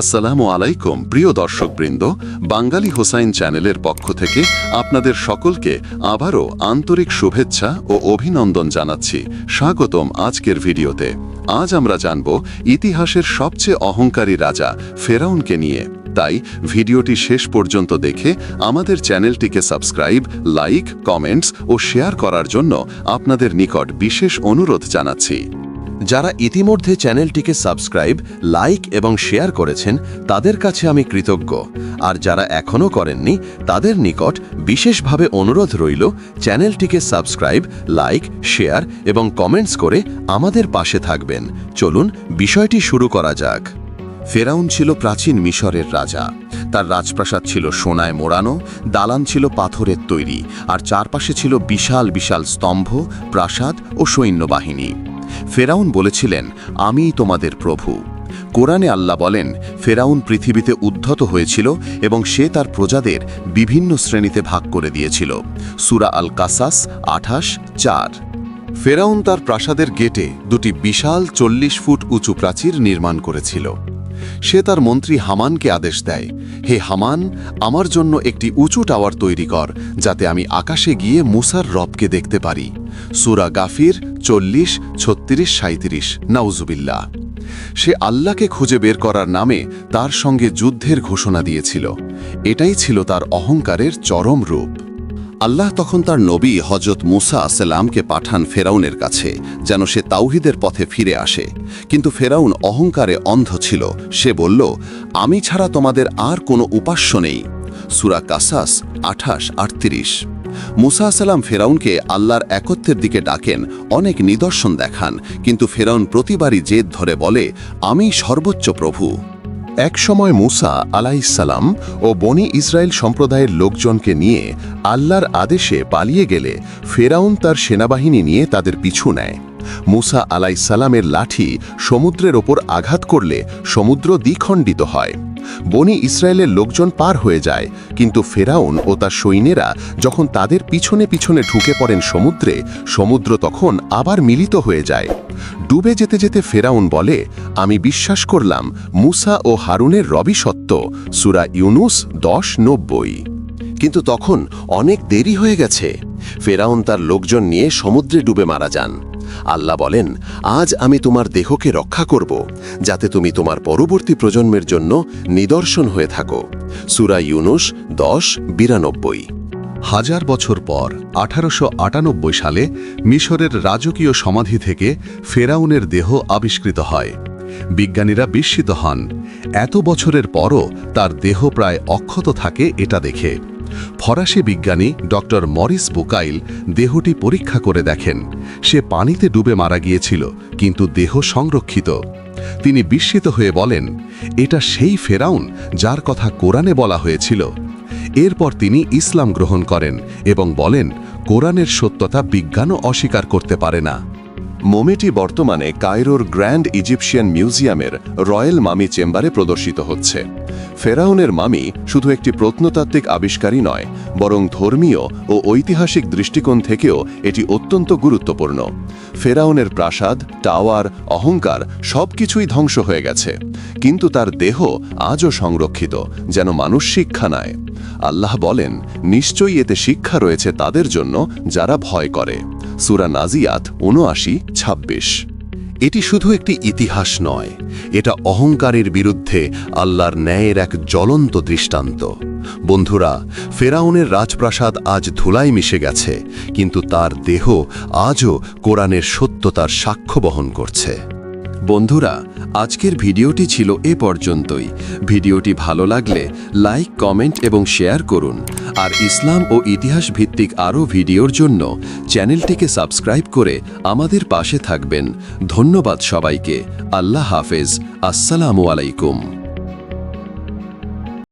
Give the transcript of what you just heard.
আসসালামু আলাইকুম, প্রিয় দর্শকবৃন্দ, বাঙালি হোসাইন চ্যানেলের পক্ষ থেকে আপনাদের সকলকে আবারও আন্তরিক শুভেচ্ছা ও অভিনন্দন জানাচ্ছি। স্বাগতম আজকের ভিডিওতে। আজ আমরা জানব ইতিহাসের সবচেয়ে অহংকারী রাজা ফেরাউনকে নিয়ে। তাই ভিডিওটি শেষ পর্যন্ত দেখে আমাদের চ্যানেলটিকে সাবস্ক্রাইব, লাইক, কমেন্টস ও শেয়ার করার জন্য আপনাদের নিকট বিশেষ অনুরোধ জানাচ্ছি। যারা ইতিমধ্যে চ্যানেলটিকে সাবস্ক্রাইব, লাইক এবং শেয়ার করেছেন, তাদের কাছে আমি কৃতজ্ঞ। আর যারা এখনও করেননি, তাদের নিকট বিশেষভাবে অনুরোধ রইল, চ্যানেলটিকে সাবস্ক্রাইব, লাইক, শেয়ার এবং কমেন্টস করে আমাদের পাশে থাকবেন। চলুন, বিষয়টি শুরু করা যাক। ফেরাউন ছিল প্রাচীন মিশরের রাজা। তার রাজপ্রাসাদ ছিল সোনায় মোড়ানো, দালান ছিল পাথরের তৈরি, আর চারপাশে ছিল বিশাল বিশাল স্তম্ভ, প্রাসাদ ও সৈন্যবাহিনী। ফেরাউন বলেছিলেন, আমিই তোমাদের প্রভু। কোরআনে আল্লাহ বলেন, ফেরাউন পৃথিবীতে উদ্ধত হয়েছিল এবং সে তার প্রজাদের বিভিন্ন শ্রেণীতে ভাগ করে দিয়েছিল। সুরা আল কাসাস আঠাশ, চার। ফেরাউন তার প্রাসাদের গেটে দুটি বিশাল চল্লিশ ফুট উঁচু প্রাচীর নির্মাণ করেছিল। সে তার মন্ত্রী হামানকে আদেশ দেয়, হে হামান, আমার জন্য একটি উঁচু টাওয়ার তৈরি কর, যাতে আমি আকাশে গিয়ে মুসার রবকে দেখতে পারি। সুরা গাফির চল্লিশ, ছত্রিশ সাঁত্রিশ নাউজুবিল্লা সে আল্লাহকে খুঁজে বের করার নামে তার সঙ্গে যুদ্ধের ঘোষণা দিয়েছিল। এটাই ছিল তার অহংকারের চরম রূপ। আল্লাহ তখন তার নবী হজরত মুসা সালামকে পাঠান ফেরাউনের কাছে, যেন সে তাওহিদের পথে ফিরে আসে। কিন্তু ফেরাউন অহংকারে অন্ধ ছিল। সে বলল, আমি ছাড়া তোমাদের আর কোনো উপাস্য নেই। সুরা কাসাস, আঠাশ, আটত্রিশ। মুসা সালাম ফেরাউনকে আল্লাহর একত্বের দিকে ডাকেন, অনেক নিদর্শন দেখান। কিন্তু ফেরাউন প্রতিবারই জেদ ধরে বলে, আমি সর্বোচ্চ প্রভু। একসময় মুসা আলাইসালাম ও বনি ইসরায়েল সম্প্রদায়ের লোকজনকে নিয়ে আল্লাহর আদেশে পালিয়ে গেলে ফেরাউন তার সেনাবাহিনী নিয়ে তাদের পিছু নেয়। মুসা আলাইসালামের লাঠি সমুদ্রের ওপর আঘাত করলে সমুদ্র দ্বিখণ্ডিত হয়। বনি ইসরায়েলের লোকজন পার হয়ে যায়। কিন্তু ফেরাউন ও তার সৈন্যেরা যখন তাদের পিছনে পিছনে ঢুকে পড়েন সমুদ্রে, সমুদ্র তখন আবার মিলিত হয়ে যায়। ডুবে যেতে যেতে ফেরাউন বলে, আমি বিশ্বাস করলাম, মুসা ও হারুনের রবি সত্য, সুরা ইউনুস দশ নব্বই। কিন্তু তখন অনেক দেরি হয়ে গেছে। ফেরাউন তার লোকজন নিয়ে সমুদ্রে ডুবে মারা যান। আল্লাহ বলেন, আজ আমি তোমার দেহকে রক্ষা করব, যাতে তুমি তোমার পরবর্তী প্রজন্মের জন্য নিদর্শন হয়ে থাকো। সুরা ইউনুস দশ, বিরানব্বই। হাজার বছর পর, আঠারোশ আটানব্বই সালে মিশরের রাজকীয় সমাধি থেকে ফেরাউনের দেহ আবিষ্কৃত হয়। বিজ্ঞানীরা বিস্মিত হন। এত বছরের পরও তার দেহ প্রায় অক্ষত থাকে এটা দেখে। ফরাসি বিজ্ঞানী ডক্টর মরিস বোকাইল দেহটি পরীক্ষা করে দেখেন। সে পানিতে ডুবে মারা গিয়েছিল, কিন্তু দেহ সংরক্ষিত। তিনি বিস্মিত হয়ে বলেন, এটা সেই ফেরাউন যার কথা কোরআনে বলা হয়েছিল। এরপর তিনি ইসলাম গ্রহণ করেন এবং বলেন, কোরআনের সত্যতা বিজ্ঞানও অস্বীকার করতে পারে না। মোমেটি বর্তমানে কায়রোর গ্র্যান্ড ইজিপশিয়ান মিউজিয়ামের রয়্যাল মামি চেম্বারে প্রদর্শিত হচ্ছে। ফেরাউনের মামি শুধু একটি প্রত্নতাত্ত্বিক আবিষ্কারই নয়, বরং ধর্মীয় ও ঐতিহাসিক দৃষ্টিকোণ থেকেও এটি অত্যন্ত গুরুত্বপূর্ণ। ফেরাউনের প্রাসাদ, টাওয়ার, অহংকার সবকিছুই ধ্বংস হয়ে গেছে, কিন্তু তার দেহ আজও সংরক্ষিত, যেন মানুষ শিক্ষা নেয়। আল্লাহ বলেন, নিশ্চয়ই এতে শিক্ষা রয়েছে তাদের জন্য যারা ভয় করে। সুরা নাজিয়াত উনআশি ছাব্বিশ। এটি শুধু একটি ইতিহাস নয়, এটা অহংকারের বিরুদ্ধে আল্লাহর ন্যায়ের এক জ্বলন্ত দৃষ্টান্ত। বন্ধুরা, ফেরাউনের রাজপ্রাসাদ আজ ধুলাই মিশে গেছে, কিন্তু তার দেহ আজও কোরআনের সত্যতার সাক্ষ্য বহন করছে। বন্ধুরা আজকের ভিডিওটি ছিল এ পর্যন্তই। ভিডিওটি ভালো লাগলে লাইক, কমেন্ট এবং শেয়ার করুন। আর ইসলাম ও ইতিহাস ভিত্তিক আরও ভিডিওর জন্য চ্যানেলটিকে সাবস্ক্রাইব করে আমাদের পাশে থাকবেন। ধন্যবাদ সবাইকে। আল্লাহ হাফেজ। আসসালামু আলাইকুম।